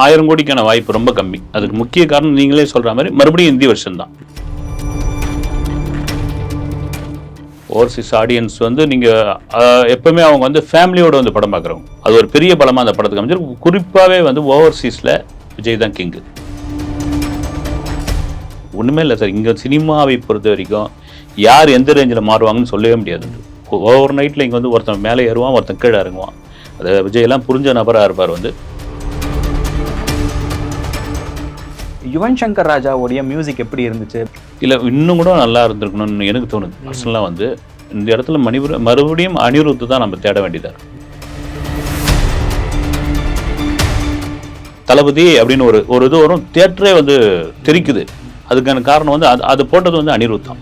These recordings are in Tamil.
ஆயிரம் கோடிக்கான வாய்ப்பு ரொம்ப கம்மி. அதுக்கு முக்கிய காரணம் நீங்களே சொல்ற மாதிரி மறுபடியும் இந்திய வருஷம் தான். ஓவர்சீஸ் ஆடியன்ஸ் வந்து நீங்க எப்போவுமே எப்பவுமே அவங்க வந்து ஃபேமிலியோட வந்து படம் பார்க்குறவங்க அது ஒரு பெரிய பலமாக அந்த படத்துக்கு அமைஞ்சிருக்கு. குறிப்பாகவே வந்து ஓவர்சீஸ்ல விஜய் தான் கிங்கு ஒன்றுமே இல்லை சார் இங்கே சினிமாவை பொறுத்த வரைக்கும் யார் எந்த ரேஞ்சில் மாறுவாங்கன்னு சொல்லவே முடியாது. ஓவர் நைட்டில் இங்கே வந்து ஒருத்தன் மேலே ஏறுவான் ஒருத்தன் கீழே இறங்குவான். அதை விஜய் எல்லாம் புரிஞ்ச நபராக இருப்பார் வந்து. யுவன் சங்கர் ராஜாவுடைய மியூசிக் எப்படி இருந்துச்சு? இல்லை இன்னும் கூட நல்லா இருந்திருக்கணும்னு எனக்கு தோணுது. பர்சனலாக வந்து இந்த இடத்துல மணிபுர மறுபடியும் அனிருத்து தான் நம்ம தேட வேண்டியதா இருக்கு. தளபதி அப்படின்னு ஒரு ஒரு இது வரும் தேட்டரே வந்து தெரிக்குது. அதுக்கான காரணம் வந்து அது அது போட்டது வந்து அனிருத் தான்.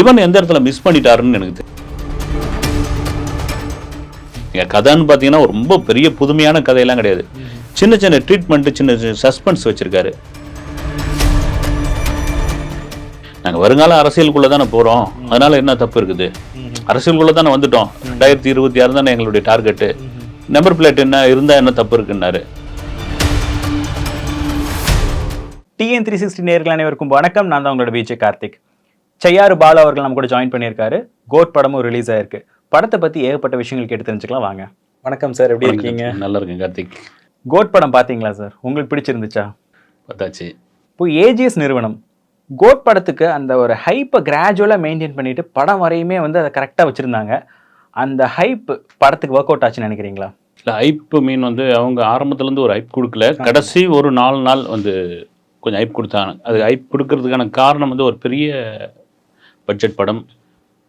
இவன் எந்த இடத்துல மிஸ் பண்ணிட்டாருன்னு எனக்கு தெரியும் கதைன்னு பார்த்தீங்கன்னா ரொம்ப பெரிய புதுமையான கதையெல்லாம் கிடையாது. சின்ன சின்ன ட்ரீட்மெண்ட் சின்ன சின்ன சஸ்பென்ஸ் வச்சிருக்காரு. நாங்கள் வருங்கால அரசியலுக்குள்ள தானே போகிறோம் அதனால என்ன தப்பு இருக்குது? அரசியலுக்குள்ள தானே வந்துட்டோம். ரெண்டாயிரத்தி இருபத்தி ஆறு தானே எங்களுடைய டார்கெட்டு நம்பர் பிளேட் என்ன? இருந்தால் என்ன தப்பு இருக்குன்னாரு. டிஎன் த்ரீ சிக்ஸ்டி நேர்கள் அனைவருக்கும் வணக்கம். நான் தான் உங்களோட விஜய் கார்த்திக். செய்யாறு பாலு அவர்கள் நம்ம கூட ஜாயின் பண்ணியிருக்காரு. கோட் படமும் ரிலீஸ் ஆயிருக்கு. படத்தை பத்தி ஏகப்பட்ட விஷயங்கள் கேட்டு தெரிஞ்சுக்கலாம் வாங்க. வணக்கம் சார். எப்படி இருக்கீங்க? நல்லா இருக்கேன் கார்த்திக். கோட் படம் பாத்தீங்களா சார்? உங்களுக்கு பிடிச்சிருந்துச்சா? பார்த்தாச்சு. இப்போ ஏஜிஎஸ் நிறுவனம். கோட் படத்துக்கு அந்த ஒரு ஹைப்பை கிராஜுவலாக மெயின்டைன் பண்ணிட்டு படம் வரையுமே வந்து அதை கரெக்டாக வச்சுருந்தாங்க. அந்த ஹைப் படத்துக்கு ஒர்க் அவுட் ஆச்சுன்னு நினைக்கிறீங்களா? இல்லை ஐப் மீன் வந்து அவங்க ஆரம்பத்துலேருந்து ஒரு ஐப் கொடுக்கல. கடைசி ஒரு நாலு நாள் வந்து கொஞ்சம் ஐப் கொடுத்தாங்க. அது ஐப் கொடுக்கறதுக்கான காரணம் வந்து ஒரு பெரிய பட்ஜெட் படம்.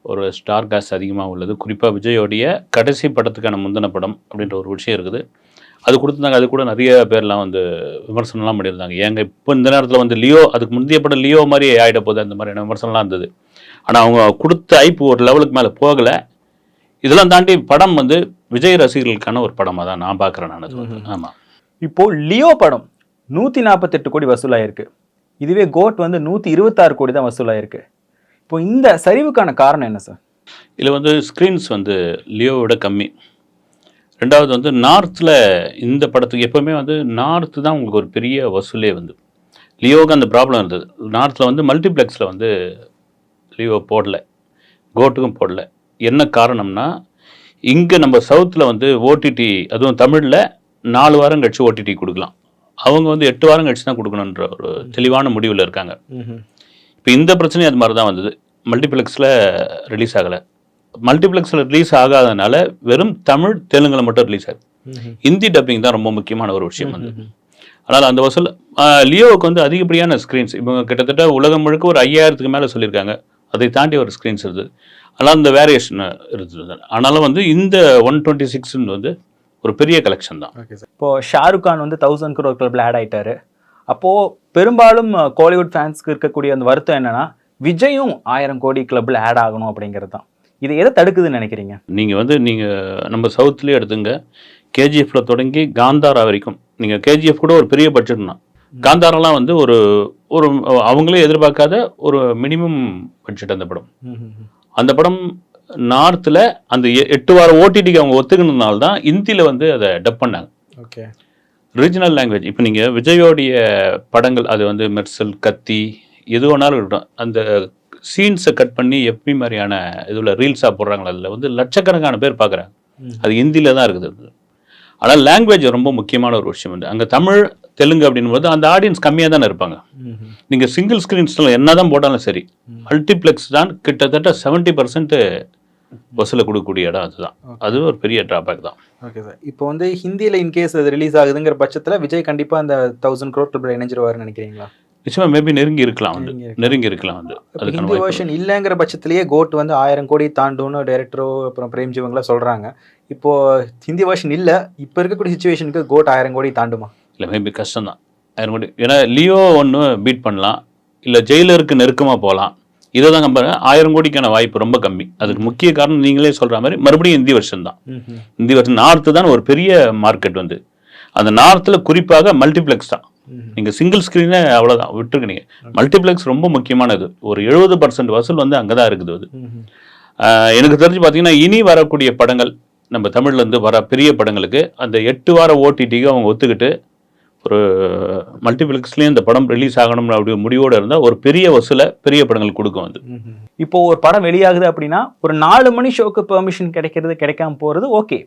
ஒரு ஸ்டார் காஸ்ட் அதிகமாக உள்ளது. குறிப்பாக விஜயோடைய கடைசி படத்துக்கான முந்தின படம் அப்படின்ற ஒரு விஷயம் இருக்குது. அது கொடுத்துருந்தாங்க அது கூட நிறைய பேர்லாம் வந்து விமர்சனம்லாம் பண்ணியிருந்தாங்க. ஏங்க இப்போ இந்த நேரத்தில் வந்து லியோ அதுக்கு முந்தைய படம் லியோ மாதிரி ஆகிட போகுது அந்த மாதிரியான விமர்சனம்லாம் இருந்தது. ஆனால் அவங்க கொடுத்த ஐப்பு ஒரு லெவலுக்கு மேலே போகலை. இதெல்லாம் தாண்டி படம் வந்து விஜய் ரசிகர்களுக்கான ஒரு படமாக தான் நான் பார்க்குறேன் நான் அது வந்து. ஆமாம் இப்போ லியோ படம் நூற்றி நாற்பத்தெட்டு கோடி வசூலாயிருக்கு. இதுவே கோட் வந்து நூற்றி இருபத்தாறு கோடி தான் வசூலாயிருக்கு. இப்போ இந்த சரிவுக்கான காரணம் என்ன சார்? இதில் வந்து ஸ்க்ரீன்ஸ் வந்து லியோவோட கம்மி. ரெண்டாவது வந்து நார்த்தில் இந்த படத்துக்கு எப்போவுமே வந்து நார்த்து தான் உங்களுக்கு ஒரு பெரிய வசூலே வந்து. லியோவுக்கு அந்த ப்ராப்ளம் இருந்தது. நார்த்தில் வந்து மல்டிப்ளெக்ஸில் வந்து லியோ போடல. கோட்டுக்கும் போடல. என்ன காரணம்னா இங்கே நம்ம சவுத்தில் வந்து ஓடிடி அதுவும் தமிழில் நாலு வாரம் கழிச்சு ஓடிடி கொடுக்கலாம். அவங்க வந்து எட்டு வாரம் கழிச்சு தான் கொடுக்கணுன்ற ஒரு தெளிவான முடிவில் இருக்காங்க. இப்போ இந்த பிரச்சனையும் அது மாதிரி தான் வந்தது. மல்டிப்ளெக்ஸில் ரிலீஸ் ஆகலை. மல்டிப்ளெக்ஸில் ரிலீஸ் ஆகாதனால வெறும் தமிழ் தெலுங்குல மட்டும் ரிலீஸ் ஆகுது. ஹிந்தி டப்பிங் தான் ரொம்ப முக்கியமான ஒரு விஷயம் வந்து. அதனால் அந்த வசூல் லியோவுக்கு வந்து அதிகப்படியான ஸ்க்ரீன்ஸ் இவங்க கிட்டத்தட்ட உலகம் முழுக்க ஒரு ஐயாயிரத்துக்கு மேலே சொல்லியிருக்காங்க. அதை தாண்டி ஒரு ஸ்க்ரீன்ஸ் இருந்தது ஆனால் அந்த வேரியேஷன் இருந்தது ஆனாலும் வந்து இந்த ஒன் டுவெண்ட்டி சிக்ஸ் வந்து ஒரு பெரிய கலெக்ஷன் தான். இப்போ ஷாருக் கான் வந்து தௌசண்ட் crore கிளப்ல ஆட் ஆயிட்டாரு. அப்போ பெரும்பாலும் கோலிவுட் ஃபேன்ஸ்க்கு இருக்கக்கூடிய அந்த வருத்தம் என்னன்னா விஜயும் ஆயிரம் கோடி கிளப்ல ஆட் ஆகணும் அப்படிங்கிறது தான். இது எதை தடுக்குதுன்னு நினைக்கிறீங்க? நீங்கள் வந்து நீங்கள் நம்ம சவுத்துலேயே எடுத்துங்க. கேஜிஎஃப்ல தொடங்கி காந்தாரா வரைக்கும். நீங்கள் கேஜிஎஃப் கூட ஒரு பெரிய பட்ஜெட் தான். காந்தாராலாம் வந்து ஒரு ஒரு அவங்களே எதிர்பார்க்காத ஒரு மினிமம் பட்ஜெட் அந்த படம். அந்த படம் நார்த்தில் அந்த எ- எட்டு வாரம் ஓடிடிக்கு அவங்க ஒத்துக்கினதுனால தான் இந்தியில் வந்து அதை டப் பண்ணாங்க. ஓகே ரீஜனல் லாங்குவேஜ் இப்போ நீங்கள் விஜயோடைய படங்கள் அது வந்து மெர்சல் கத்தி எது வேணாலும் இருக்கட்டும் அந்த சீன்ஸை கட் பண்ணி எப்பி மாதிரியான இதில் ரீல்ஸாக போடுறாங்களா அதில் வந்து லட்சக்கணக்கான பேர் பார்க்குறாங்க அது ஹிந்தியில் தான் இருக்குது ஆனால் லாங்குவேஜ் ரொம்ப முக்கியமான ஒரு விஷயம் வந்து அங்கே தமிழ் தெலுங்கு அப்படின்போது அந்த ஆடியன்ஸ் கம்மியாக தானே இருப்பாங்க. நீங்கள் சிங்கிள் ஸ்க்ரீன்ஸில் என்ன தான் போட்டாலும் சரி மல்டிப்ளெக்ஸ் தான் கிட்டத்தட்ட செவன்ட்டி பர்சன்ட் வசூலை கொடுக்கக்கூடிய இடம் அதுதான். அது ஒரு பெரிய ட்ராபேக் தான். ஓகே சார் இப்போ வந்து ஹிந்தியில் இன்கேஸ் அது ரிலீஸ் ஆகுதுங்கிற பட்சத்தில் விஜய் கண்டிப்பாக அந்த தௌசண்ட் கிளப்ல இணைஞ்சிருவாருன்னு நினைக்கிறீங்களா? நிச்சயமா மேபி நெருங்கி இருக்கலாம் வந்து. நெருங்கி இருக்கலாம். வந்து ஹிந்தி வெர்ஷன் இல்லைங்கிற பட்சத்திலேயே கோட் வந்து ஆயிரம் கோடி தாண்டும்னு டைரக்டரோ அப்புறம் பிரேம்ஜி இவங்களாம் சொல்கிறாங்க இப்போ ஹிந்தி வெர்ஷன் இல்லை இப்போ இருக்கக்கூடிய சுச்சுவேஷனுக்கு கோட் ஆயிரம் கோடி தாண்டுமா? இல்லை மேபி கஷ்டம் தான் ஆயிரம் கோடி. ஏன்னா லியோ ஒன்று பீட் பண்ணலாம். இல்லை ஜெயிலருக்கு நெருக்கமாக போகலாம். இதை தான் கம்பேர் ஆயிரம் கோடிக்கான வாய்ப்பு ரொம்ப கம்மி. அதுக்கு முக்கிய காரணம் நீங்களே சொல்கிற மாதிரி மறுபடியும் இந்தி வருஷம் தான். இந்தி வருஷம் நார்த்து தான் ஒரு பெரிய மார்க்கெட் வந்து. அந்த நார்த்தில் குறிப்பாக மல்டிப்ளெக்ஸ் தான். நீங்கள் சிங்கிள் ஸ்க்ரீனே அவ்வளோதான் விட்டுருக்கு நீங்கள் மல்டிப்ளெக்ஸ் ரொம்ப முக்கியமானது. ஒரு எழுபது பர்சன்ட் வசூல் வந்து அங்கே தான் இருக்குது அது. எனக்கு தெரிஞ்சு பார்த்தீங்கன்னா இனி வரக்கூடிய படங்கள் நம்ம தமிழ்ல இருந்து வர பெரிய படங்களுக்கு அந்த எட்டு வார ஓடிடிக்கு அவங்க ஒத்துக்கிட்டு ஒரு மல்டிபிளெக்ஸ்லேயும் இந்த படம் ரிலீஸ் ஆகணும் அப்படி முடிவோடு இருந்தால் ஒரு பெரிய வசூலை பெரிய படங்கள் கொடுக்கும் வந்து இப்போ ஒரு படம் வெளியாகுது அப்படின்னா ஒரு நாலு மணி ஷோக்கு பெர்மிஷன் கிடைக்கிறது கிடைக்காம போகிறது ஓகே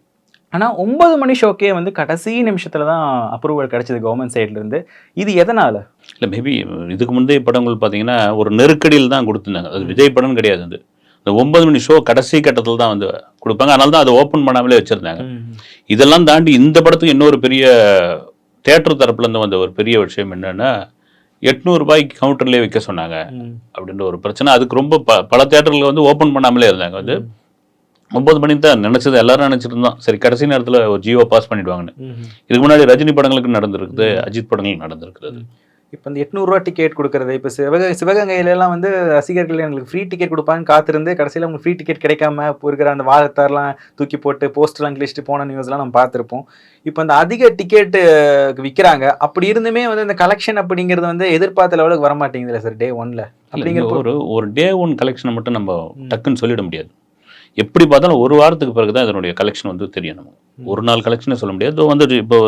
ஆனால் ஒன்பது மணி ஷோக்கே வந்து கடைசி நிமிஷத்தில் தான் அப்ரூவல் கிடைச்சது கவர்மெண்ட் சைட்லேருந்து இது எதனால்? இல்லை மேபி இதுக்கு முந்தைய படங்கள் பார்த்தீங்கன்னா ஒரு நெருக்கடியில் தான் கொடுத்துருந்தாங்க. அது விஜய் படம் கிடையாது அது. இந்த ஒன்பது மணி ஷோ கடைசி கட்டத்தில் தான் வந்து கொடுப்பாங்க. அதனால தான் அதை ஓப்பன் பண்ணாமலே வச்சுருந்தாங்க. இதெல்லாம் தாண்டி இந்த படத்துக்கு இன்னொரு பெரிய தேட்டர் தரப்புலேருந்து வந்த ஒரு பெரிய விஷயம் என்னன்னா எட்நூறு ரூபாய்க்கு கவுண்டர்லேயே வைக்க சொன்னாங்க அப்படின்ற ஒரு பிரச்சனை. அதுக்கு ரொம்ப ப பல தேட்டரில் வந்து ஓப்பன் பண்ணாமலே இருந்தாங்க வந்து. ஒன்பது மணிக்கு தான் நினச்சது எல்லாரும் நினச்சிட்டு இருந்தோம் சரி கடைசி நேரத்தில் ஒரு ஜியோ பாஸ் பண்ணிடுவாங்கன்னு. இதுக்கு முன்னாடி ரஜினி படங்களுக்கு நடந்திருக்குது அஜித் படங்களுக்கு நடந்திருக்குது இப்போ இந்த எட்நூறுரூவா டிக்கெட் கொடுக்குறது இப்போ சிவக சிவகங்கையில எல்லாம் வந்து ரசிகர்கள் எங்களுக்கு ஃப்ரீ டிக்கெட் கொடுப்பாங்கன்னு காத்திருந்து கடைசியில் உங்களுக்கு ஃப்ரீ டிக்கெட் கிடைக்காம இப்போ இருக்கிற அந்த வாகத்தாரெலாம் தூக்கி போட்டு போஸ்டர்லாம் கிழிச்சிட்டு போன நியூஸ்லாம் நம்ம பார்த்துருப்போம். இப்போ அந்த அதிக டிக்கெட்டு விற்கிறாங்க அப்படி இருந்துமே வந்து இந்த கலெக்ஷன் அப்படிங்கிறது வந்து எதிர்பார்த்த லெவலுக்கு வர மாட்டேங்குதுல்ல சார் டே ஒன்ல அப்படிங்கிறப்போ ஒரு ஒரு டே ஒன் கலெக்ஷனை மட்டும் நம்ம டக்குன்னு சொல்லிட முடியாது. எப்படி பார்த்தாலும் ஒரு வாரத்துக்கு பிறகு தான் இதனுடைய கலெக்ஷன் வந்து தெரியும் நமக்கு. ஒரு நாள் கலெக்ஷனே சொல்ல முடியாது. வந்து இப்போ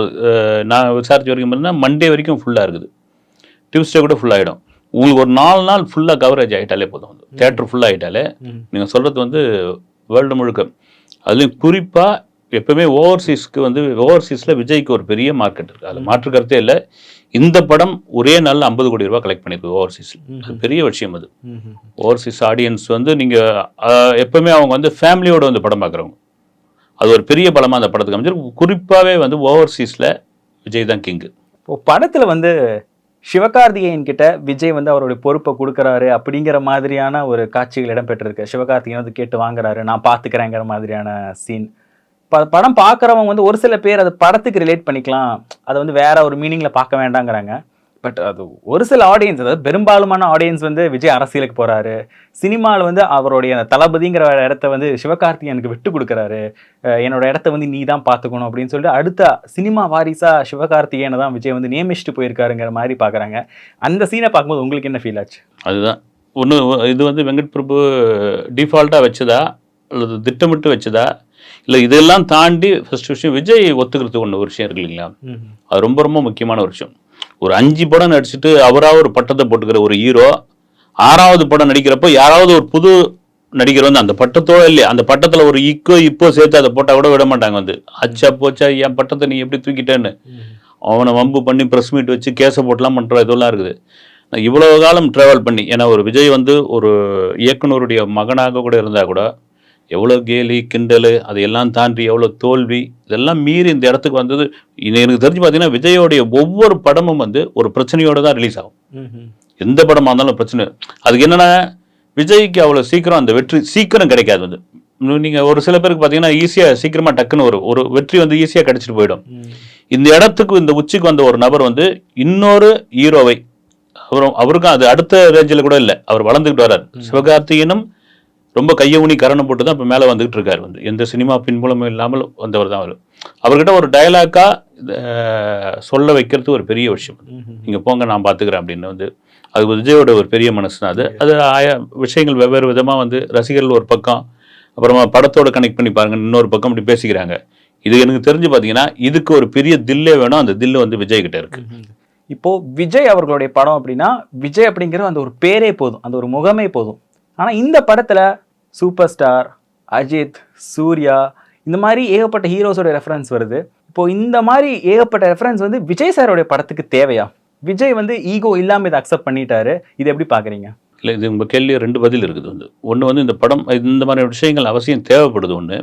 நான் விசாரிச்ச வரைக்கும் இருந்தால் மண்டே வரைக்கும் ஃபுல்லாக இருக்குது. டியூஸ்டே கூட ஃபுல் ஆகிடும் உங்களுக்கு ஒரு நாலு நாள் ஃபுல்லாக கவரேஜ் ஆகிட்டாலே போதும் வந்து. தேட்டர் ஃபுல் ஆகிட்டாலே நீங்கள் சொல்கிறது வந்து வேர்ல்டு முழுக்க. அதுலேயும் குறிப்பாக எப்பவுமே ஓவர்சீஸ்க்கு வந்து ஓவர்சீஸில் விஜய்க்கு ஒரு பெரிய மார்க்கெட் இருக்குது அதில் மாற்று கருத்தே இல்லை. இந்த படம் ஒரே நாளில் ஐம்பது கோடி ரூபாய் கலெக்ட் பண்ணியிருக்கு ஓவர்சீஸில் அது பெரிய விஷயம் அது. ஓவர்சீஸ் ஆடியன்ஸ் வந்து நீங்கள் எப்பவுமே அவங்க வந்து ஃபேமிலியோட வந்து படம் பார்க்குறவங்க அது ஒரு பெரிய பலமாக அந்த படத்துக்கு அமைச்சிருக்கு குறிப்பாகவே வந்து ஓவர்சீஸில் விஜய் தான் கிங்கு இப்போ படத்தில் வந்து சிவகார்த்திகேயன் கிட்ட விஜய் வந்து அவருடைய பொறுப்பை கொடுக்குறாரு அப்படிங்கிற மாதிரியான ஒரு காட்சிகள் இடம்பெற்றிருக்கு. சிவகார்த்திகேயன் வந்து கேட்டு வாங்குறாரு நான் பார்த்துக்கிறேங்கிற மாதிரியான சீன் படம் பார்க்குறவங்க வந்து ஒரு சில பேர் அது படத்துக்கு ரிலேட் பண்ணிக்கலாம். அதை வந்து வேற ஒரு மீனிங்கில் பார்க்க வேண்டாங்கிறாங்க. பட் அது ஒரு சில ஆடியன்ஸ் அதாவது பெரும்பாலுமான ஆடியன்ஸ் வந்து விஜய் அரசியலுக்கு போகிறாரு சினிமாவில் வந்து அவருடைய அந்த தளபதிங்கிற இடத்த வந்து சிவகார்த்திகேயனுக்கு விட்டு கொடுக்குறாரு. என்னோட இடத்த வந்து நீ தான் பார்த்துக்கணும் அப்படின்னு சொல்லிட்டு அடுத்த சினிமா வாரிசாக சிவகார்த்திகேயனை தான் விஜய் வந்து நியமிச்சுட்டு போயிருக்காருங்கிற மாதிரி பார்க்குறாங்க அந்த சீனை பார்க்கும்போது உங்களுக்கு என்ன ஃபீல் ஆச்சு? அதுதான். ஒன்று இது வந்து வெங்கட் பிரபு டிஃபால்ட்டாக வச்சதா? அல்லது திட்டமிட்டு வச்சதா? இல்லை இதெல்லாம் தாண்டி ஃபர்ஸ்ட் விஷயம் விஜய் ஒத்துக்கிறதுக்கு ஒன்று ஒரு விஷயம் இருக்கு இல்லைங்களா? அது ரொம்ப ரொம்ப முக்கியமான ஒரு விஷயம். ஒரு அஞ்சு படம் நடிச்சுட்டு அவராக ஒரு பட்டத்தை போட்டுக்கிற ஒரு ஹீரோ ஆறாவது படம் நடிக்கிறப்போ யாராவது ஒரு புது நடிகர் வந்து அந்த பட்டத்தோட இல்லையா அந்த பட்டத்தில் ஒரு இக்கோ இப்போ சேர்த்து அதை போட்டால் கூட விட மாட்டாங்க வந்து. அச்சா போச்சா என் பட்டத்தை நீ எப்படி தூக்கிட்டேன்னு. அவனை வம்பு பண்ணி ப்ரெஸ் மீட் வச்சு கேஸை போட்டுலாம் பண்ணுற இதெல்லாம் இருக்குது. நான் இவ்வளவு காலம் ட்ராவல் பண்ணி ஏன்னா ஒரு விஜய் வந்து ஒரு இயக்குனருடைய மகனாக கூட இருந்தால் கூட எவ்வளோ கேலி கிண்டல் அதையெல்லாம் தாண்டி எவ்வளோ தோல்வி இதெல்லாம் மீறி இந்த இடத்துக்கு வந்தது. இது எனக்கு தெரிஞ்சு பார்த்தீங்கன்னா விஜயோடைய ஒவ்வொரு படமும் வந்து ஒரு பிரச்சனையோடு தான் ரிலீஸ் ஆகும். எந்த படமாக இருந்தாலும் பிரச்சனை. அதுக்கு என்னன்னா விஜய்க்கு அவ்வளோ சீக்கிரம் அந்த வெற்றி சீக்கிரம் கிடைக்காது வந்து. நீங்கள் ஒரு சில பேருக்கு பார்த்தீங்கன்னா ஈஸியாக சீக்கிரமாக டக்குன்னு ஒரு ஒரு வெற்றி வந்து ஈஸியாக கிடைச்சிட்டு போயிடும். இந்த இடத்துக்கு இந்த உச்சிக்கு வந்த ஒரு நபர் வந்து இன்னொரு ஹீரோவை அவரும் அவருக்கும் அது அடுத்த ரேஞ்சில் கூட இல்லை. அவர் வளர்ந்துக்கிட்டு வர்றார். சிவகார்த்திகேயனும் ரொம்ப கையை ஊனி கரணம் போட்டு தான் இப்போ மேலே வந்துகிட்டு இருக்காரு வந்து. எந்த சினிமா பின்புலமும் இல்லாமல் வந்தவர் தான் அவர். அவர்கிட்ட ஒரு டயலாக்கா சொல்ல வைக்கிறது ஒரு பெரிய விஷயம் நீங்கள் போங்க நான் பார்த்துக்கிறேன் அப்படின்னு வந்து. அது விஜயோட ஒரு பெரிய மனசு தான் அது அது ஆய விஷயங்கள் வெவ்வேறு விதமாக வந்து ரசிகர்கள் ஒரு பக்கம் அப்புறமா படத்தோட கனெக்ட் பண்ணி பாருங்க இன்னொரு பக்கம் இப்படி பேசிக்கிறாங்க. இது எனக்கு தெரிஞ்சு பார்த்தீங்கன்னா இதுக்கு ஒரு பெரிய தில்லே வேணும். அந்த தில்லு வந்து விஜய் கிட்ட இருக்கு. இப்போ விஜய் அவர்களுடைய படம் அப்படின்னா விஜய் அப்படிங்கிற அந்த ஒரு பேரே போதும். அந்த ஒரு முகமே போதும். ஆனால் இந்த படத்தில் சூப்பர் ஸ்டார் அஜித் சூர்யா இந்த மாதிரி ஏகப்பட்ட ஹீரோஸோட ரெஃபரன்ஸ் வருது. இப்போது இந்த மாதிரி ஏகப்பட்ட ரெஃபரன்ஸ் வந்து விஜய் சாரோடைய படத்துக்கு தேவையா? விஜய் வந்து ஈகோ இல்லாமல் இதை அக்செப்ட் பண்ணிட்டாரு. இது எப்படி பார்க்குறீங்க இல்லை இது உங்கள் கேள்வி ரெண்டு பதில் இருக்குது வந்து. ஒன்று வந்து இந்த படம் இந்த மாதிரி விஷயங்கள் அவசியம் தேவைப்படுது ஒன்று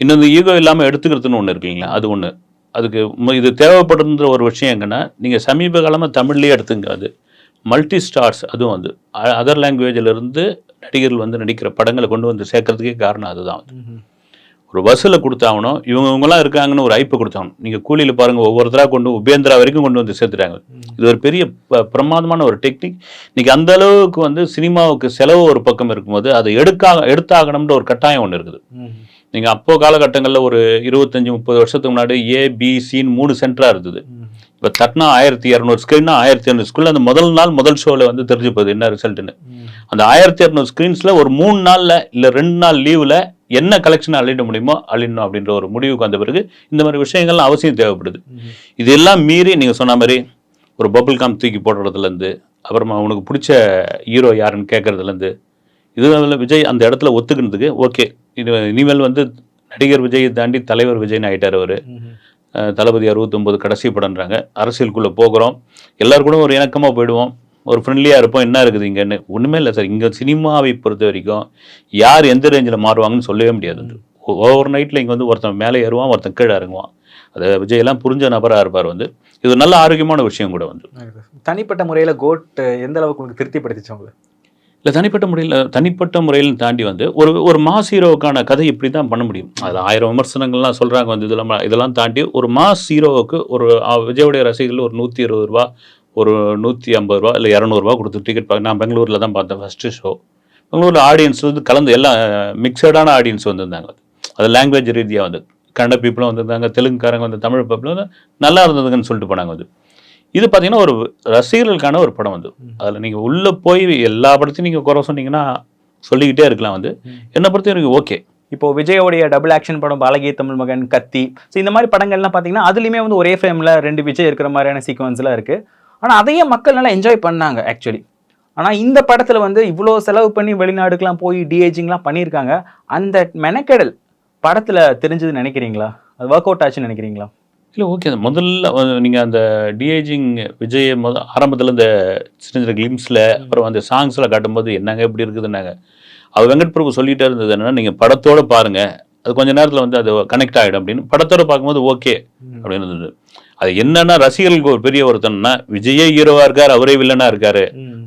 இன்னொன்று ஈகோ இல்லாமல் எடுத்துக்கிறதுன்னு ஒன்று இருக்குங்களா அது ஒன்று அதுக்கு மு- இது தேவைப்படுன்ற ஒரு விஷயம் எங்கன்னா நீங்கள் சமீப காலமாக தமிழ்லேயே எடுத்துங்க அது. மல்டி ஸ்டார்ஸ் அதுவும் வந்து. அதர் லாங்குவேஜிலிருந்து நடிகர்கள் வந்து நடிக்கிற படங்களை கொண்டு வந்து சேர்க்கறதுக்கே காரணம் அதுதான். ஒரு வசூலை கொடுத்தாகணும். இவங்க இவங்கெல்லாம் இருக்காங்கன்னு ஒரு ஐப்பை கொடுத்தாகணும். நீங்கள் கூலியில் பாருங்கள் ஒவ்வொருத்தராக கொண்டு உபேந்திரா வரைக்கும் கொண்டு வந்து சேர்த்துட்டாங்க. இது ஒரு பெரிய ப- பிரமாதமான ஒரு டெக்னிக். இன்னைக்கு அந்த அளவுக்கு வந்து சினிமாவுக்கு செலவு ஒரு பக்கம் இருக்கும்போது அதை எடுக்கா எடுத்தாகணும்ன்ற ஒரு கட்டாயம் ஒன்று இருக்குது. நீங்கள் அப்போ காலகட்டங்களில் ஒரு இருபத்தஞ்சி முப்பது வருஷத்துக்கு முன்னாடி ஏ பி சின்னு மூணு சென்டராக இருந்தது. இப்போ தட்டினா ஆயிரத்தி இரநூறு ஸ்க்ரீன்னா ஆயிரத்தி இரநூறு ஸ்கூலில் அந்த முதல் நாள் முதல் ஷோவில் வந்து தெரிஞ்சு போகுது என்ன ரிசல்ட்னு அந்த ஆயிரத்தி இரநூறு ஸ்க்ரீன்ஸில் ஒரு மூணு நாளில் இல்லை ரெண்டு நாள் லீவில் என்ன கலெக்ஷன் அள்ளிட முடியுமோ அள்ளிடணும் அப்படின்ற ஒரு முடிவுக்கு வந்த பிறகு இந்த மாதிரி விஷயங்கள்லாம் அவசியம் தேவைப்படுது. இதெல்லாம் மீறி நீங்கள் சொன்ன மாதிரி ஒரு பபுள் காம் தூக்கி போடுறதுலேருந்து அப்புறமா உனக்கு பிடிச்ச ஹீரோ யாருன்னு கேட்கறதுலேருந்து இதில் விஜய் அந்த இடத்துல ஒத்துக்கினதுக்கு ஓகே இது இனிமேல் வந்து நடிகர் விஜய் தாண்டி தலைவர் விஜய்னு ஆயிட்டார் அவர். தளபதி அறுபத்தொம்போது கடைசி படம்ன்றாங்க. அரசியலுக்குள்ளே போகிறோம். எல்லாரும் கூட ஒரு இணக்கமாக போயிடுவோம். ஒரு ஃப்ரெண்ட்லியாக இருப்போம். என்ன இருக்குது இங்கன்னு? ஒன்றுமே இல்லை சார் இங்கே சினிமாவை பொறுத்த வரைக்கும் யார் எந்த ரேஞ்சில் மாறுவாங்கன்னு சொல்லவே முடியாது. ஓவர் நைட்டில் இங்கே வந்து ஒருத்தன் மேலே ஏறுவான் ஒருத்தன் கீழே இறங்குவான். அது விஜய் எல்லாம் புரிஞ்ச நபராக இருப்பார் வந்து. இது நல்ல ஆரோக்கியமான விஷயம் கூட வந்து. தனிப்பட்ட முறையில கோட் எந்த அளவுக்கு உங்களுக்கு திருப்திப்படுத்திச்சு உங்களுக்கு இல்லை தனிப்பட்ட முறையில் தனிப்பட்ட முறையில் தாண்டி வந்து ஒரு ஒரு மாஸ் ஹீரோவுக்கான கதை இப்படி தான் பண்ண முடியும். அதில் ஆயிரம் விமர்சனங்கள்லாம் சொல்கிறாங்க வந்து இதெல்லாம் இதெல்லாம் தாண்டி ஒரு மாஸ் ஹீரோவுக்கு ஒரு விஜயோடைய ரசிகர்கள் ஒரு நூற்றி இருபது ரூபா ஒரு நூற்றி ஐம்பது ரூபா இல்லை இரநூறுவா கொடுத்து டிக்கெட் பார்க்க நான் பெங்களூரில் தான் பார்த்தேன் ஃபஸ்ட்டு ஷோ பெங்களூரில் ஆடியன்ஸ் வந்து கலந்து எல்லாம் மிக்சடான ஆடியன்ஸ் வந்திருந்தாங்க. அது லாங்குவேஜ் ரீதியாக வந்து கன்னட பீப்புளும் வந்திருந்தாங்க தெலுங்குக்காரங்க வந்து தமிழ் பீப்புளும் வந்து நல்லா இருந்ததுங்கன்னு சொல்லிட்டு போனாங்க வந்து. இது பார்த்தீங்கன்னா ஒரு ரசிகர்களுக்கான ஒரு படம் வந்து. அதில் நீங்கள் உள்ளே போய் எல்லா படத்தையும் நீங்கள் குறை சொன்னீங்கன்னா சொல்லிக்கிட்டே இருக்கலாம் வந்து. என்னை பொறுத்த வரைக்கும் ஓகே இப்போ விஜயோடைய டபுள் ஆக்ஷன் படம் பாலகிய தமிழ் மகன் கத்தி. ஸோ இந்த மாதிரி படங்கள்லாம் பார்த்தீங்கன்னா அதுலேயுமே வந்து ஒரே ஃப்ரேமில் ரெண்டு விஜய் இருக்கிற மாதிரியான சீக்வன்ஸ்லாம் இருக்குது ஆனால் அதையே மக்கள் நல்லா என்ஜாய் பண்ணாங்க ஆக்சுவலி ஆனால் இந்த படத்தில் வந்து இவ்வளோ செலவு பண்ணி வெளிநாடுக்கெலாம் போய் டிஏஜிங்லாம் பண்ணியிருக்காங்க. அந்த மெனக்கெடல் படத்தில் தெரிஞ்சதுன்னு நினைக்கிறீங்களா? அது ஒர்க் அவுட் ஆச்சுன்னு நினைக்கிறீங்களா? இல்லை ஓகே முதல்ல நீங்கள் அந்த டிஏஜிங் விஜய் முத ஆரம்பத்தில் இந்த சின்ன சின்ன கிளிம்ஸில் அப்புறம் அந்த சாங்ஸில் காட்டும்போது என்னங்க இப்படி இருக்குதுன்னாங்க. அது வெங்கட் பிரபு சொல்லிட்டே இருந்தது என்னன்னா நீங்கள் படத்தோட பாருங்க. அது கொஞ்ச நேரத்தில் வந்து அது கனெக்ட் ஆகிடும் அப்படின்னு. படத்தோட பார்க்கும்போது ஓகே அப்படின்னு இருந்தது. அது என்னன்னா ரசிகர்களுக்கு ஒரு பெரிய வருத்தம்னா விஜயே ஹீரோவா இருக்கார் அவரே வில்லனா இருக்காரு.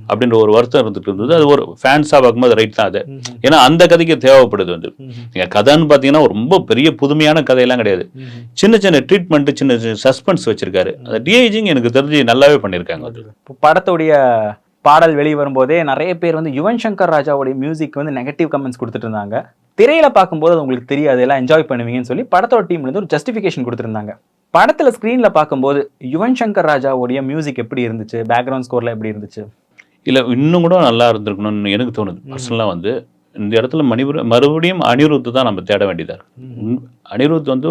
அப்படின்ற ஒரு வருத்தம் இருந்துட்டு இருந்தது. அது ஒரு ஃபேன்ஸாக பார்க்கும்போது ரைட் தான் அது. ஏன்னா அந்த கதைக்கு தேவைப்படுது வந்து. நீங்க கதைன்னு பார்த்தீங்கன்னா ரொம்ப பெரிய புதுமையான கதையெல்லாம் கிடையாது. சின்ன சின்ன ட்ரீட்மெண்ட் சின்ன சின்ன சஸ்பென்ஸ் வச்சிருக்காரு. அந்த டிஐஜிங் எனக்கு தெரிஞ்சு நல்லாவே பண்ணியிருக்காங்க அது. படத்துடைய பாடல் வெளியே வரும்போதே நிறைய பேர் வந்து யுவன் சங்கர் ராஜாவுடைய மியூசிக் வந்து நெகட்டிவ் கமெண்ட்ஸ் கொடுத்துட்டு இருந்தாங்க. திரையில பார்க்கும்போது அது உங்களுக்கு தெரியாது. எல்லாம் என்ஜாய் பண்ணுவீங்கன்னு சொல்லி படத்தோட டீம்ல இருந்து ஒரு ஜஸ்டிஃபிகேஷன் கொடுத்துருந்தாங்க. படத்துல ஸ்க்ரீன்ல பார்க்கும்போது யுவன் சங்கர் ராஜாவுடைய மியூசிக் எப்படி இருந்துச்சு? பேக்ரவுண்ட் ஸ்கோர்ல எப்படி இருந்துச்சு? இல்லை இன்னும் கூட நல்லா இருந்திருக்கணும்னு எனக்கு தோணுது. பர்சனலாக வந்து இந்த இடத்துல மணிபுர மறுபடியும் அனிருத் தான் நம்ம தேட வேண்டியதாக இருக்கு. உம், அனிருத் வந்து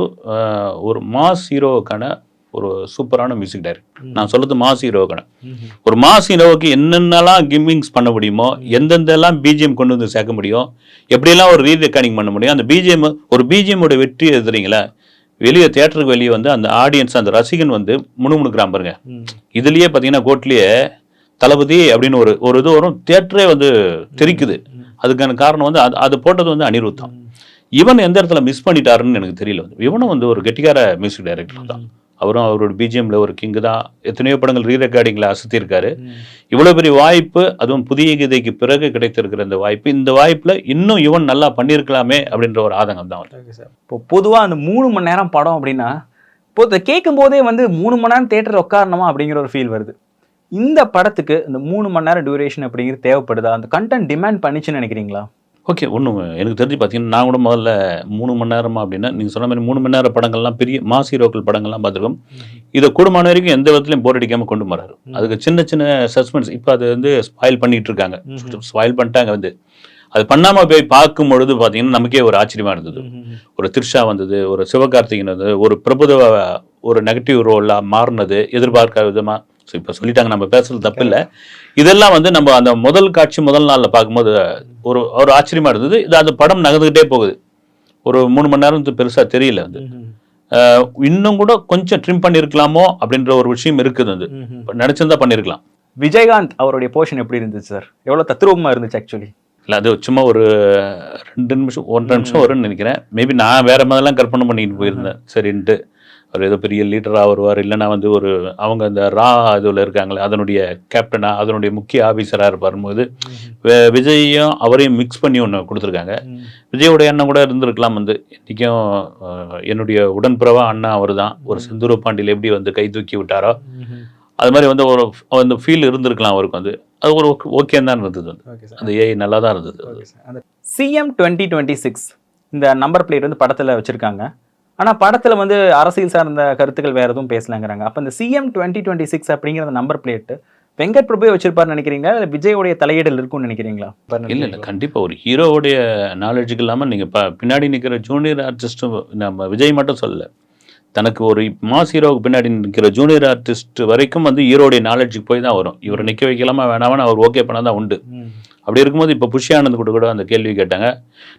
ஒரு மாஸ் ஹீரோவுக்கான ஒரு சூப்பரான மியூசிக் டைரக்டர் நான் சொல்றது மாஸ் ஹீரோவுக்கான. ஒரு மாஸ் ஹீரோவுக்கு என்னென்னலாம் கிம்மிங்ஸ் பண்ண முடியுமோ எந்தெந்தெல்லாம் பிஜிஎம் கொண்டு வந்து சேர்க்க முடியும் எப்படியெல்லாம் ஒரு ரீ ரெக்கார்டிங் பண்ண முடியும் அந்த பிஜிஎம் ஒரு பிஜிஎம்மோட வெற்றி எதுறீங்களா வெளியே தியேட்டருக்கு வெளியே வந்து அந்த ஆடியன்ஸ் அந்த ரசிகன் வந்து முணுமுணுக்கிறான் பாருங்க. இதுலயே பார்த்தீங்கன்னா கோட்லயே தளபதி அப்படின்னு ஒரு ஒரு இது வரும் தியேட்டரே வந்து தெரிக்குது. அதுக்கான காரணம் வந்து அது அது போட்டது வந்து அனிருத் தான். இவன் எந்த இடத்துல மிஸ் பண்ணிட்டாருன்னு எனக்கு தெரியல வந்து. இவனும் வந்து ஒரு கெட்டிக்கார மியூசிக் டைரக்டர் தான். அவரும் அவரோட பிஜிஎம்ல ஒரு கிங்கு தான். எத்தனையோ படங்கள் ரீ ரெக்கார்டிங்கில் அசத்தியிருக்காரு. இவ்வளோ பெரிய வாய்ப்பு அதுவும் புதிய கீதைக்கு பிறகு கிடைத்திருக்கிற இந்த வாய்ப்பு இந்த வாய்ப்புல இன்னும் இவன் நல்லா பண்ணியிருக்கலாமே அப்படின்ற ஒரு ஆதங்கம் தான் இப்போ பொதுவா அந்த மூணு மணி நேரம் படம் அப்படின்னா இப்போ கேட்கும் போதே வந்து மூணு மணி நேரம் தேட்டர் உட்காரணுமா அப்படிங்கிற ஒரு ஃபீல் வருது. இந்த படத்துக்கு இந்த மூணு மணி நேரம் டியூரேஷன் அப்படிங்கிறது தேவைப்படுதா? அந்த கண்டென்ட் டிமாண்ட் பண்ணிச்சுன்னு நினைக்கிறீங்களா? ஓகே ஒன்றும் எனக்கு தெரிஞ்சு பார்த்தீங்கன்னா நான் கூட முதல்ல மூணு மணி நேரமா அப்படின்னா நீங்கள் சொன்ன மாதிரி மூணு மணி நேர படங்கள்லாம் பெரிய மாஸ் ஹீரோக்கள் படங்கள்லாம் பார்த்துருக்கோம். இதை கூடுமான வரைக்கும் எந்த விதத்துலையும் போர் அடிக்காமல் கொண்டு வராரு. அதுக்கு சின்ன சின்ன சஸ்பென்ஸ் இப்போ அது வந்து ஸ்பாயில் பண்ணிட்டு இருக்காங்க. ஸ்பாயில் பண்ணிட்டாங்க வந்து. அது பண்ணாமல் போய் பார்க்கும் பொழுது பார்த்தீங்கன்னா நமக்கே ஒரு ஆச்சரியமா இருந்தது. ஒரு த்ரிஷா வந்தது ஒரு சிவகார்த்திகேயன் வந்தது ஒரு பிரபுதவ ஒரு நெகட்டிவ் ரோலாக மாறினது எதிர்பார்க்காத விதமாக ஸோ இப்போ சொல்லிட்டாங்க நம்ம பேசுறது தப்பு இல்லை. இதெல்லாம் வந்து நம்ம அந்த முதல் காட்சி முதல் நாளில் பார்க்கும்போது ஒரு ஒரு ஆச்சரியமா இருந்தது. இது அந்த படம் நகர்ந்துக்கிட்டே போகுது. ஒரு மூணு மணி நேரம் பெருசாக தெரியல அஹ் இன்னும் கூட கொஞ்சம் ட்ரிம் பண்ணியிருக்கலாமோ அப்படின்ற ஒரு விஷயம் இருக்குது அது நினச்சிருந்தா பண்ணியிருக்கலாம் விஜயகாந்த் அவருடைய போர்ஷன் எப்படி இருந்துச்சு சார் எவ்வளோ தத்ரூபமா இருந்துச்சு ஆக்சுவலி இல்லை அது சும்மா ஒரு ரெண்டு நிமிஷம் ஒன்றரை நிமிஷம் வரும்னு நினைக்கிறேன். மேபி நான் வேற மாதிரிலாம் கற்பனை பண்ணிட்டு போயிருந்தேன். சரின்ட்டு. அவர் ஏதோ பெரிய லீடராக வருவார். இல்லைன்னா வந்து ஒரு அவங்க அந்த ரா இதுல இருக்காங்களே அதனுடைய கேப்டனா அதனுடைய முக்கிய ஆஃபீஸராக இருப்பாரும்போது வே- விஜயையும் அவரையும் மிக்ஸ் பண்ணி ஒன்று கொடுத்துருக்காங்க. விஜயோட எண்ணம் கூட இருந்திருக்கலாம் வந்து. இன்றைக்கும் என்னுடைய உடன்பிறவா அண்ணா அவர் தான் ஒரு செந்தூர பாண்டியில் எப்படி வந்து கை தூக்கி விட்டாரோ அது மாதிரி வந்து ஒரு அந்த ஃபீல் இருந்திருக்கலாம் அவருக்கு வந்து. அது ஒரு ஓகே தான் இருந்தது வந்து. அந்த ஏஐ நல்லா தான் இருந்தது. சிஎம் டுவெண்ட்டி டுவெண்ட்டி சிக்ஸ் இந்த நம்பர் பிளேட் வந்து படத்தில் வச்சுருக்காங்க. ஆனா படத்துல வந்து அரசியல் சார்ந்த கருத்துக்கள் வேற எதுவும் பேசலங்கிறாங்க. அப்ப இந்த சிஎம் டுவெண்ட்டி டுவெண்ட்டி சிக்ஸ் அப்படிங்கிற அந்த நம்பர் பிளேட் வெங்கட் பிரபுவே வச்சிருப்பாருன்னு நினைக்கிறீங்களா? இல்ல விஜயோடைய தலையீடல் இருக்கும்னு நினைக்கிறீங்களா? இல்லை இல்லை கண்டிப்பாக ஒரு ஹீரோவுடைய நாலேஜுக்கு இல்லாமல் நீங்கள் ப பின்னாடி நிற்கிற ஜூனியர் ஆர்டிஸ்ட்டும் நம்ம விஜய் மட்டும் சொல்லல. தனக்கு ஒரு மாஸ் ஹீரோவுக்கு பின்னாடி நிற்கிற ஜூனியர் ஆர்டிஸ்ட் வரைக்கும் வந்து ஹீரோடைய நாலேஜுக்கு போய் தான் வரும். இவரை நிற்க வைக்கலாமா வேணாமான்னு அவர் ஓகே பண்ணால் தான் உண்டு. அப்படி இருக்கும்போது இப்போ புஷி ஆனந்த் கூட கூட அந்த கேள்வி கேட்டாங்க.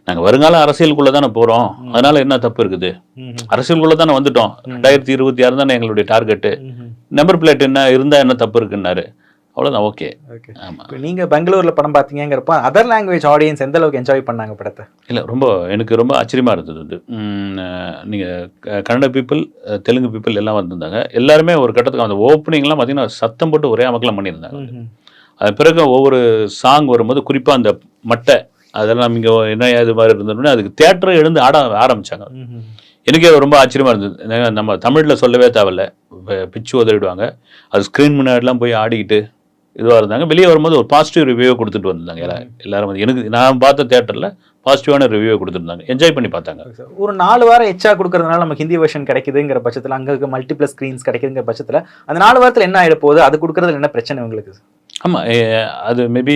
நாங்கள் வருங்கால அரசியலுக்குள்ளே தானே போகிறோம் அதனால என்ன தப்பு இருக்குது? அரசியலுக்குள்ளே தானே வந்துட்டோம். ரெண்டாயிரத்தி இருபத்தி ஆறு தானே எங்களுடைய டார்கெட்டு நம்பர் பிளேட் என்ன? இருந்தால் என்ன தப்பு இருக்குன்னாரு. அவ்வளோதான் ஓகே ஓகே ஆமாம் இப்போ நீங்க பெங்களூர்ல படம் பார்த்தீங்கிறப்ப அதர் லாங்குவேஜ் ஆடியன்ஸ் எந்த அளவுக்கு என்ஜாய் பண்ணாங்க படத்தை? இல்லை ரொம்ப எனக்கு ரொம்ப ஆச்சரியமாக இருந்தது வந்து நீங்கள் கன்னட பீப்புள் தெலுங்கு பீப்புள் எல்லாம் வந்திருந்தாங்க. எல்லாருமே ஒரு கட்டத்துக்கு அந்த ஓப்பனிங்லாம் பார்த்தீங்கன்னா சத்தம் போட்டு ஒரே அமக்கலம் பண்ணியிருந்தாங்க. அது பிறகு ஒவ்வொரு சாங் வரும்போது குறிப்பாக அந்த மட்டை அதெல்லாம் இங்கே என்ன இது மாதிரி இருந்ததுன்னு அதுக்கு தேட்டரை எழுந்து ஆட ஆரம்பிச்சாங்க. எனக்கே ரொம்ப ஆச்சரியமாக இருந்தது. நம்ம தமிழில் சொல்லவே தேவையில்ல. பிச்சு உதறிடுவாங்க. அது ஸ்க்ரீன் முன்னாடிலாம் போய் ஆடிக்கிட்டு இதுவாக இருந்தாங்க. வெளியே வரும்போது ஒரு பாசிட்டிவ் ரிவ்யூ கொடுத்துட்டு வந்திருந்தாங்க எல்லா எல்லாரும் வந்து. எனக்கு நான் பார்த்த தேட்டரில் பாசிட்டிவான ரிவ்யூ கொடுத்துருந்தாங்க. என்ஜாய் பண்ணி பார்த்தாங்க. ஒரு நாலு வாரம் எச்சா கொடுக்கறதுனால நமக்கு ஹிந்தி வெர்ஷன் கிடைக்குதுங்கிற பட்சத்துல அங்க இருக்க மல்டிபிளஸ் ஸ்கிரீன்ஸ் கிடைக்குதுங்கிற பட்சத்துல அந்த நாலு வாரத்துல என்ன ஆயிட போகுது? அது கொடுக்கறதுல என்ன பிரச்சனை உங்களுக்கு? ஆமாம் அது மேபி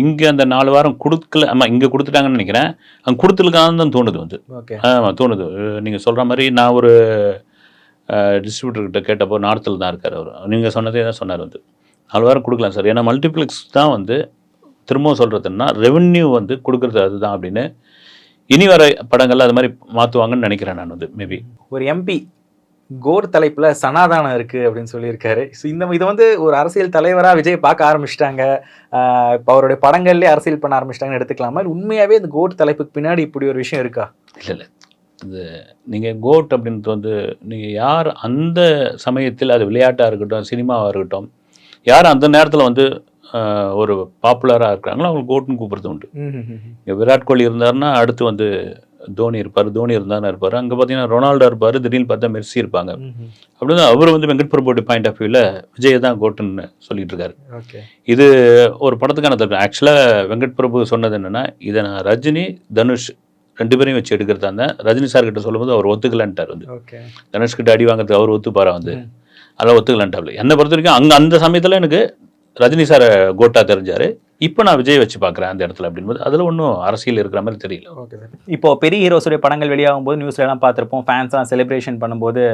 இங்கே அந்த நாலு வாரம் கொடுக்கல ஆமாம் இங்கே கொடுத்துட்டாங்கன்னு நினைக்கிறேன். அங்கே கொடுத்துருக்கான்னு தான் தோணுது வந்து. ஓகே ஆமாம் தோணுது. நீங்கள் சொல்கிற மாதிரி நான் ஒரு டிஸ்ட்ரிபியூட்டர்கிட்ட கேட்டப்போ நார்த்தில் தான் இருக்கார் அவர். நீங்கள் சொன்னதே தான் சொன்னார் வந்து. நாலு வாரம் கொடுக்கலாம் சார். ஏன்னா மல்டிப்ளெக்ஸ் தான் வந்து திரும்பவும் சொல்கிறதுன்னா ரெவென்யூ வந்து கொடுக்குறது அதுதான் அப்படின்னு. இனி வர படங்கள்ல அது மாதிரி மாற்றுவாங்கன்னு நினைக்கிறேன் நான் வந்து மேபி ஒரு எம்பி கோர் தலைப்புல சனாதானம் இருக்கு அப்படின்னு சொல்லியிருக்காரு. ஸோ இந்த இதை வந்து ஒரு அரசியல் தலைவரா விஜய் பார்க்க ஆரம்பிச்சிட்டாங்க. இப்போ அவருடைய படங்கள்லேயே அரசியல் பண்ண ஆரம்பிச்சிட்டாங்கன்னு எடுத்துக்கலாமா? இல்ல உண்மையாவே இந்த கோட் தலைப்புக்கு பின்னாடி இப்படி ஒரு விஷயம் இருக்கா? இல்லை இல்லை. இது நீங்கள் கோட் அப்படின்றது வந்து நீங்கள் யார் அந்த சமயத்தில் அது விளையாட்டாக இருக்கட்டும் சினிமாவாக இருக்கட்டும் யார் அந்த நேரத்தில் வந்து ஒரு பாப்புலராக இருக்கிறாங்களோ அவங்களுக்கு கோட்னு கூப்பிடுறது உண்டு. விராட் கோலி இருந்தாருன்னா அடுத்து வந்து தோனி இருப்பார் தோனி இருந்தாருன்னா இருப்பார். அங்கே பார்த்தீங்கன்னா ரொனால்டோ இருப்பார் திடீர்னு பார்த்தா மெர்சி இருப்பாங்க. அப்படின்னு அவர் வந்து வெங்கட் பிரபுடைய பாயிண்ட் ஆஃப் வியூவில் விஜய் தான் கோட்டுன்னு சொல்லிட்டு இருக்காரு. இது ஒரு படத்துக்கான தப்பு ஆக்சுவலாக வெங்கட் பிரபு சொன்னது என்னன்னா இதை நான் ரஜினி தனுஷ் ரெண்டு பேரையும் வச்சு எடுக்கிறதா இருந்தேன் ரஜினி சார் கிட்ட சொல்லும்போது அவர் ஒத்துக்கலன்ட்டார் வந்து. தனுஷ் கிட்ட அடி வாங்குறதுக்கு அவர் ஒத்துப்பாரா வந்து. அதெல்லாம் ஒத்துக்கலன்ட்டாப்ல. என்னை பொறுத்த வரைக்கும் அங்கே அந்த சமயத்தில் எனக்கு ரஜினி சாரை கோட்டா தெரிஞ்சாரு. இப்போ நான் விஜய் வச்சு பார்க்குறேன் அந்த இடத்துல அப்படின்போது அதில் ஒன்றும் அரசியல் இருக்கிற மாதிரி தெரியல. ஓகே சார் இப்போ பெரிய ஹீரோஸுடைய படங்கள் வெளியாகும் போது நியூஸ்லலாம் எல்லாம் ஃபேன்ஸ்லாம் செலிப்ரேஷன் பண்ணும்போது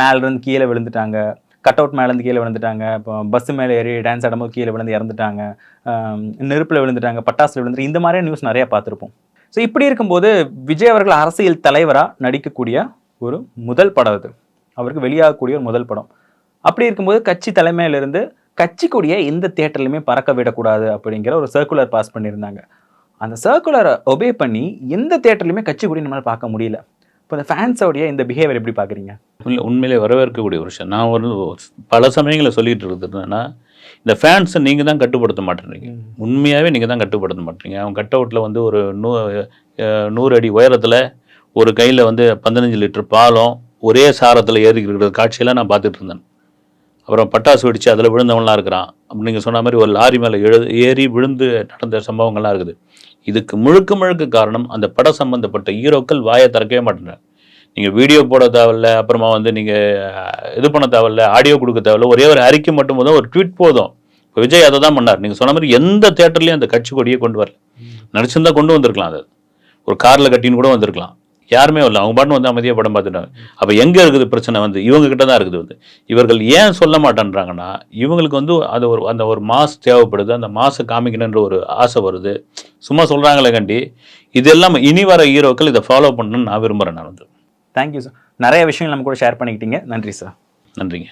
மேலேருந்து கீழே விழுந்துட்டாங்க. கட் அவுட் மேலேருந்து கீழே விழுந்துட்டாங்க. இப்போ பஸ் மேலே ஏறி டான்ஸ் ஆடும்போது கீழே விழுந்து இறந்துட்டாங்க. நெருப்பில் விழுந்துட்டாங்க பட்டாசில் விழுந்துட்டு இந்த மாதிரியான நியூஸ் நிறையா பார்த்துருப்போம். ஸோ இப்படி இருக்கும்போது விஜய் அவர்கள் அரசியல் தலைவராக நடிக்கக்கூடிய ஒரு முதல் படம் அது. அவருக்கு வெளியாகக்கூடிய ஒரு முதல் படம். அப்படி இருக்கும்போது கட்சி தலைமையிலிருந்து கட்சி கொடியை எந்த தேட்டர்லையுமே பறக்க விடக்கூடாது அப்படிங்கிற ஒரு சர்க்குலர் பாஸ் பண்ணியிருந்தாங்க. அந்த சர்க்குலரை ஒபே பண்ணி எந்த தேட்டர்லையுமே கட்சி கொடி நம்மளால பார்க்க முடியல. இப்போ இந்த ஃபேன்ஸோடைய இந்த பிஹேவியர் எப்படி பார்க்குறீங்க? உண்மை உண்மையிலே வரவேற்கக்கூடிய ஒரு விஷயம். நான் ஒரு பல சமயங்களில் சொல்லிட்டு இருக்கிறது என்னன்னா இந்த ஃபேன்ஸை நீங்கள் தான் கட்டுப்படுத்த மாட்டேறீங்க உண்மையாகவே நீங்கள் தான் கட்டுப்படுத்த மாட்டீங்க அவன் கட் அவுட்டில் வந்து ஒரு நூ நூறு அடி உயரத்தில் ஒரு கையில் வந்து பதினஞ்சு லிட்டர் பாலம் ஒரே சாரத்தில் ஏறி இருக்கிற காட்சியெல்லாம் நான் பார்த்துட்டு இருந்தேன். அப்புறம் பட்டாசு வெடிச்சு அதில் விழுந்தவன்லாம் இருக்கிறான். அப்படி நீங்கள் சொன்ன மாதிரி ஒரு லாரி மேலே எழு ஏறி விழுந்து நடந்த சம்பவங்கள்லாம் இருக்குது. இதுக்கு முழுக்க முழுக்க காரணம் அந்த பட சம்பந்தப்பட்ட ஹீரோக்கள் வாயை திறக்கவே மாட்டேங்கிறாங்க நீங்கள் வீடியோ போட தேவையில்ல அப்புறமா வந்து நீங்கள் இது பண்ண தேவையில்ல ஆடியோ கொடுக்க தேவையில்ல ஒரே ஒரு அறிக்கை மட்டும் போதும் ஒரு ட்வீட் போதும். இப்போ விஜய் அதை தான் பண்ணார். நீங்கள் சொன்ன மாதிரி எந்த தேட்டர்லையும் அந்த கட்சி கொடியே கொண்டு வரல. நடிச்சிருந்தா கொண்டு வந்திருக்கலாம் அது. ஒரு காரில் கட்டின்னு கூட வந்திருக்கலாம். யாருமே வரல அவங்க பாட்டு வந்து அமைதியாக படம் பார்த்துட்டாங்க. அப்போ எங்கே இருக்குது பிரச்சனை வந்து? இவங்க கிட்ட தான் இருக்குது வந்து. இவர்கள் ஏன் சொல்ல மாட்டேன்றாங்கன்னா இவங்களுக்கு வந்து அது ஒரு அந்த ஒரு மாஸ் தேவைப்படுது. அந்த மாசை காமிக்கணுன்ற ஒரு ஆசை வருது. சும்மா சொல்கிறாங்களே கண்டி. இது எல்லாம் இனி வர ஹீரோக்கள் இதை ஃபாலோ பண்ணணும்னு நான் விரும்புகிறேன் நான் வந்து. தேங்க்யூ சார் நிறைய விஷயங்கள் நம்ம கூட ஷேர் பண்ணிக்கிட்டீங்க. நன்றி சார் நன்றிங்க.